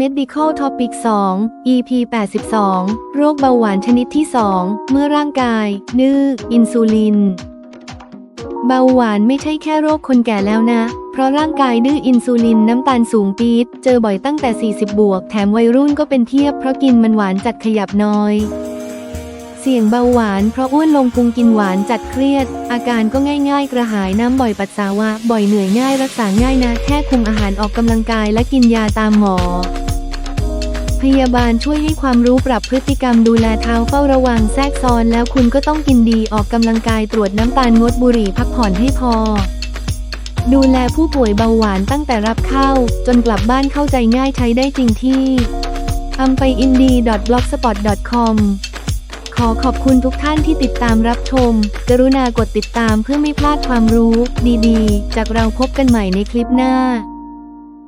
Medical Topic 2 EP 82 โรคเบาหวานชนิดที่ 2 เมื่อร่างกาย ดื้ออินซูลิน เบาหวานไม่ใช่แค่โรคคนแก่แล้วนะ เพราะร่างกายดื้ออินซูลินน้ำตาลสูงปี๊ด เจอบ่อยตั้งแต่ 40 บวก แถมวัยรุ่นก็เป็นเทียบเพราะกินมันหวานจัดขยับน้อยเสี่ยงเบาหวานเพราะอ้วนลงพุงกินหวานจัดเครียด อาการก็ง่ายๆ กระหายน้ำบ่อยปัสสาวะ บ่อยเหนื่อยง่ายรักษาง่ายนะ แค่คุมอาหารออกกำลังกายและกินยาตามหมอ พยาบาลช่วยให้ความรู้ปรับพฤติกรรมดูแลเท้าเฝ้าระวังแทรกซ้อนแล้วคุณก็ต้องกินดีออกกำลังกายตรวจน้ำตาลงดบุหรี่พักผ่อนให้พอ ดูแลผู้ป่วยเบาหวานตั้งแต่รับเข้า จนกลับบ้านเข้าใจง่ายใช้ได้จริงที่อำไปอินดี blogspot.com ขอขอบคุณทุกท่านที่ติดตามรับชม กรุณากดติดตามเพื่อไม่พลาดความรู้ ดีๆ จากเราพบกันใหม่ในคลิปหน้า